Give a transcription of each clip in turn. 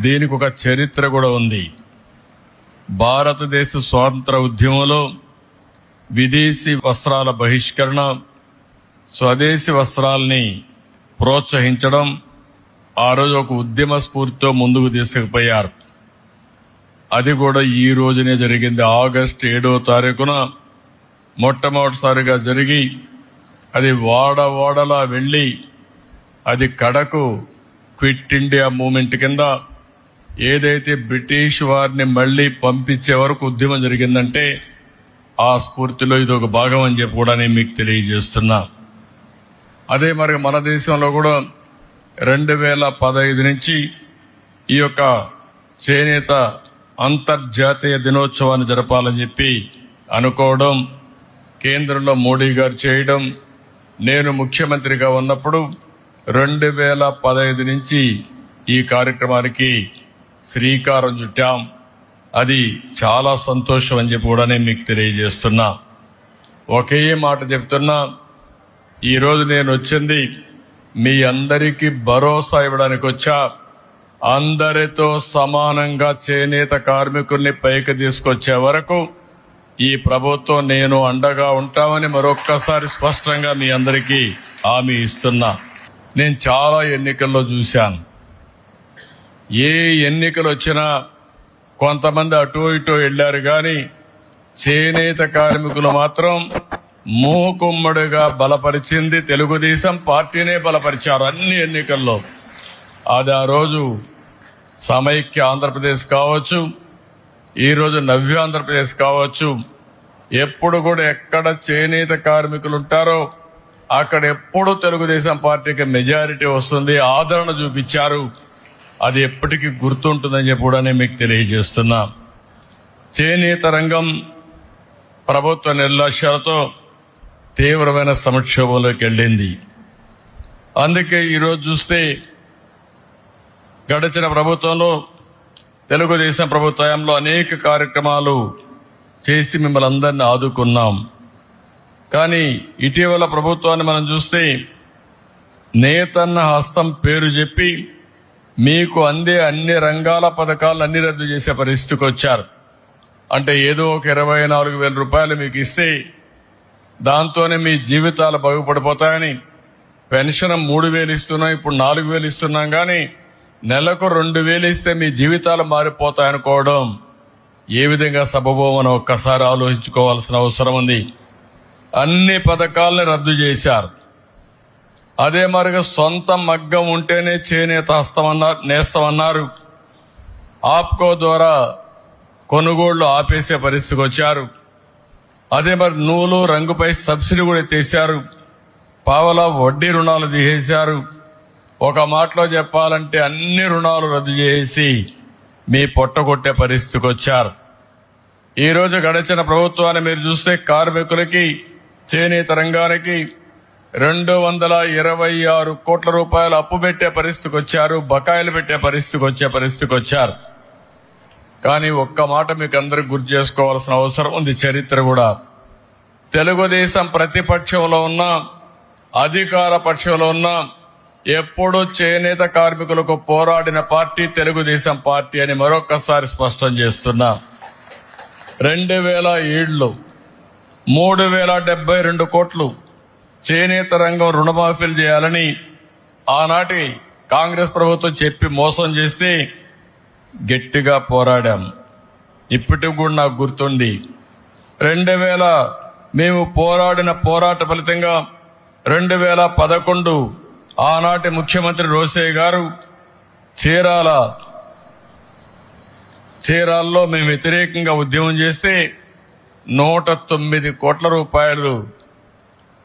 దీనికి ఒక చరిత్ర కూడా ఉంది. భారతదేశ స్వాతంత్ర ఉద్యమంలో విదేశీ వస్త్రాల బహిష్కరణ స్వదేశీ వస్త్రాల్ని ప్రోత్సహించడం ఆ రోజు ఒక ఉద్యమ స్ఫూర్తితో ముందుకు తీసుకుపోయారు. అది కూడా ఈ రోజునే జరిగింది. ఆగస్టు ఏడో తారీఖున మొట్టమొదటిసారిగా జరిగి అది వాడ వాడలా వెళ్ళి అది కడకు క్విట్ ఇండియా మూమెంట్ కింద ఏదైతే బ్రిటిష్ వారిని మళ్ళీ పంపించే వరకు ఉద్యమం జరిగిందంటే ఆ స్ఫూర్తిలో ఇది ఒక భాగం అని చెప్పి కూడా నేను మీకు తెలియజేస్తున్నా. అదే మరి మన దేశంలో కూడా రెండు వేల పదహైదు నుంచి ఈ యొక్క చేనేత అంతర్జాతీయ దినోత్సవాన్ని జరపాలని చెప్పి అనుకోవడం కేంద్రంలో మోడీ గారు చేయడం నేను ముఖ్యమంత్రిగా ఉన్నప్పుడు రెండు వేల పదహైదు నుంచి ఈ కార్యక్రమానికి శ్రీకారం చుట్టాం అది చాలా సంతోషం అని చెప్పి కూడా నేను మీకు తెలియజేస్తున్నా. ఒకే మాట చెప్తున్నా. ఈరోజు నేను వచ్చింది మీ అందరికీ భరోసా ఇవ్వడానికి వచ్చా. అందరితో సమానంగా చేనేత కార్మికుల్ని పైకి తీసుకొచ్చే వరకు ఈ ప్రభుత్వం నేను అండగా ఉంటామని మరొక్కసారి స్పష్టంగా మీ అందరికీ హామీ ఇస్తున్నా. నేను చాలా ఎన్నికల్లో చూశాను. ఏ ఎన్నికలు వచ్చినా కొంతమంది అటు ఇటు వెళ్ళారు గాని చేనేత కార్మికులు మాత్రం మూకుమ్మడిగా బలపరిచింది తెలుగుదేశం పార్టీనే బలపరిచారు అన్ని ఎన్నికల్లో. అది ఆ రోజు సమైక్య ఆంధ్రప్రదేశ్ కావచ్చు ఈరోజు నవ్య ఆంధ్రప్రదేశ్ కావచ్చు ఎప్పుడు కూడా ఎక్కడ చేనేత కార్మికులు ఉంటారో అక్కడ ఎప్పుడు తెలుగుదేశం పార్టీకి మెజారిటీ వస్తుంది ఆదరణ చూపించారు. అది ఎప్పటికీ గుర్తుంటుందని చెప్పి కూడా నేను మీకు తెలియజేస్తున్నా. చేనేత రంగం ప్రభుత్వ నిర్లక్ష్యాలతో తీవ్రమైన సంక్షోభంలోకి వెళ్ళింది. అందుకే ఈరోజు చూస్తే గడిచిన ప్రభుత్వంలో తెలుగుదేశం ప్రభుత్వంలో అనేక కార్యక్రమాలు చేసి మిమ్మల్ని అందరిని ఆదుకున్నాం. కానీ ఇటీవల ప్రభుత్వాన్ని మనం చూస్తే నేతన్న హస్తం పేరు చెప్పి మీకు అందే అన్ని రంగాల పథకాలను అన్ని రద్దు చేసే పరిస్థితికి వచ్చారు. అంటే ఏదో ఒక ఇరవై నాలుగు వేల రూపాయలు మీకు ఇస్తే దాంతోనే మీ జీవితాలు బాగుపడిపోతాయని. పెన్షన్ మూడు వేలు ఇస్తున్నాం ఇప్పుడు నాలుగు వేలు ఇస్తున్నాం కానీ నెలకు రెండు వేలు ఇస్తే మీ జీవితాలు మారిపోతాయనుకోవడం. ఏ విధంగా సబబోమని ఒక్కసారి ఆలోచించుకోవాల్సిన అవసరం ఉంది. అన్ని పథకాలను రద్దు చేశారు. అదే మరిగా సొంత మగ్గం ఉంటేనే చేనేత హస్తమన్నారు నేస్తమన్నారు. ఆప్కో ద్వారా కొనుగోళ్ళు ఆపేసే పరిస్థితికి వచ్చారు. అదే మరి నూలు రంగుపై సబ్సిడీ కూడా తీశారు. పావలా వడ్డీ రుణాలు తీసేశారు. ఒక మాటలో చెప్పాలంటే అన్ని రుణాలు రద్దు చేసి మీ పొట్టగొట్టే పరిస్థితికి వచ్చారు. ఈరోజు గడచిన గడిచిన ప్రభుత్వాన్ని మీరు చూస్తే కార్మికులకి చేనేత రంగానికి రెండు వందల ఇరవై ఆరు కోట్ల రూపాయలు అప్పు పెట్టే పరిస్థితికి వచ్చారు బకాయిలు పెట్టే పరిస్థితికి వచ్చే పరిస్థితికి వచ్చారు. కానీ ఒక్క మాట మీకు అందరికి గుర్తు చేసుకోవాల్సిన అవసరం ఉంది చరిత్ర కూడా. తెలుగుదేశం ప్రతిపక్షంలో ఉన్న అధికార పక్షంలో ఉన్న ఎప్పుడు చేనేత కార్మికులకు పోరాడిన పార్టీ తెలుగుదేశం పార్టీ అని మరొక్కసారి స్పష్టం చేస్తున్నా. రెండు వేల ఏడులో మూడు వేల డెబ్బై రెండు కోట్లు చేనేత రంగం రుణమాఫీలు చేయాలని ఆనాటి కాంగ్రెస్ ప్రభుత్వం చెప్పి మోసం చేస్తే గట్టిగా పోరాడాం. ఇప్పటికి కూడా నాకు గుర్తుంది. రెండు వేల మేము పోరాడిన పోరాట ఫలితంగా రెండు వేల పదకొండు ఆనాటి ముఖ్యమంత్రి రోసయ్య గారు చీరాల చీరాల్లో మేము వ్యతిరేకంగా ఉద్యమం చేస్తే నూట తొమ్మిది కోట్ల రూపాయలు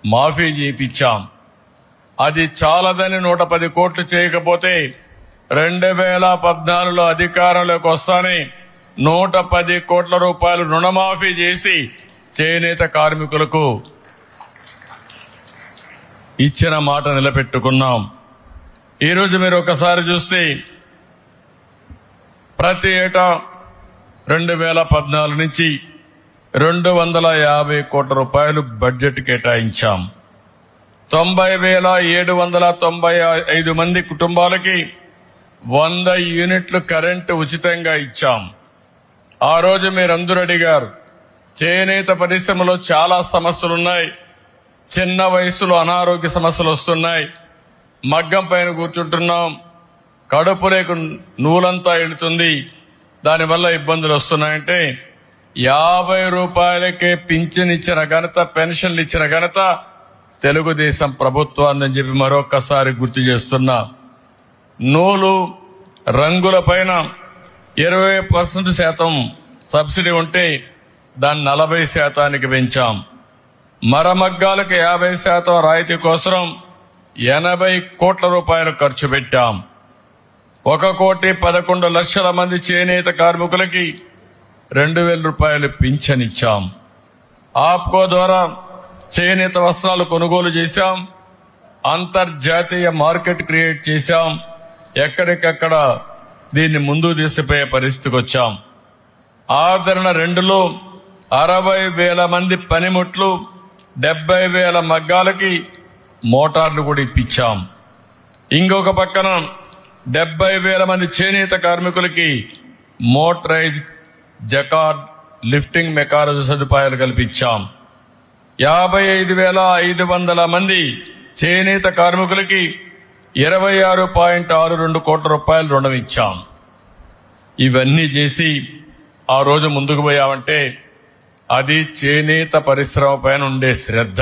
మాఫీ చేయించాం అది చాలదని నూట పది కోట్లు చేయకపోతే రెండు వేల పద్నాలుగులో అధికారంలోకి వస్తానే నూట పది కోట్ల రూపాయలు రుణమాఫీ చేసి చేనేత కార్మికులకు ఇచ్చిన మాట నిలబెట్టుకున్నాం. ఈరోజు మీరు ఒకసారి చూస్తే ప్రతి ఏటా రెండు వేల పద్నాలుగు నుంచి రెండు వందల యాభై కోట్ల రూపాయలు బడ్జెట్ కేటాయించాం. తొంభై వేల ఏడు వందల తొంభై ఐదు మంది కుటుంబాలకి వంద యూనిట్లు కరెంటు ఉచితంగా ఇచ్చాం. ఆ రోజు మీరందరూ అడిగారు చేనేత పరిశ్రమలో చాలా సమస్యలు ఉన్నాయి చిన్న వయసులో అనారోగ్య సమస్యలు వస్తున్నాయి మగ్గం పైన కూర్చుంటున్నాం కడుపు లేకు నూలంతా వెళుతుంది దానివల్ల ఇబ్బందులు వస్తున్నాయంటే యాభై రూపాయలకే పింఛన్ ఇచ్చిన ఘనత పెన్షన్లు ఇచ్చిన ఘనత తెలుగుదేశం ప్రభుత్వాన్ని చెప్పి మరొకసారి గుర్తు చేస్తున్నా. నూలు రంగుల పైన ఇరవై పర్సెంట్ శాతం సబ్సిడీ ఉంటే దాన్ని నలభై శాతానికి పెంచాం. మరమగ్గాలకు యాభై శాతం రాయితీ కోసం ఎనభై కోట్ల రూపాయలు ఖర్చు పెట్టాం. ఒక కోటి పదకొండు లక్షల మంది చేనేత కార్మికులకి రెండు వేల రూపాయలు పింఛన్ ఇచ్చాం ఆప్కో ద్వారా చేనేత వస్త్రాలు కొనుగోలు చేశాం. అంతర్జాతీయ మార్కెట్ క్రియేట్ చేశాం. ఎక్కడికక్కడ దీన్ని ముందు తీసిపోయే పరిస్థితికి వచ్చాం. ఆదరణ రెండులో అరవై వేల మంది పనిముట్లు డెబ్బై వేల మగ్గాలకి మోటార్లు కూడా ఇప్పించాం. ఇంకొక పక్కన డెబ్బై వేల మంది చేనేత కార్మికులకి మోటరైజ్ జకార్డ్ లిఫ్టింగ్ మెకానిజం సదుపాయాలు కల్పించాం. యాభై ఐదు వేల ఐదు వందల మంది చేనేత కార్మికులకి ఇరవై ఆరు పాయింట్ ఆరు రెండు కోట్ల రూపాయలు రుణం ఇచ్చాం. ఇవన్నీ చేసి ఆ రోజు ముందుకు పోయామంటే అది చేనేత పరిశ్రమ పైన ఉండే శ్రద్ధ.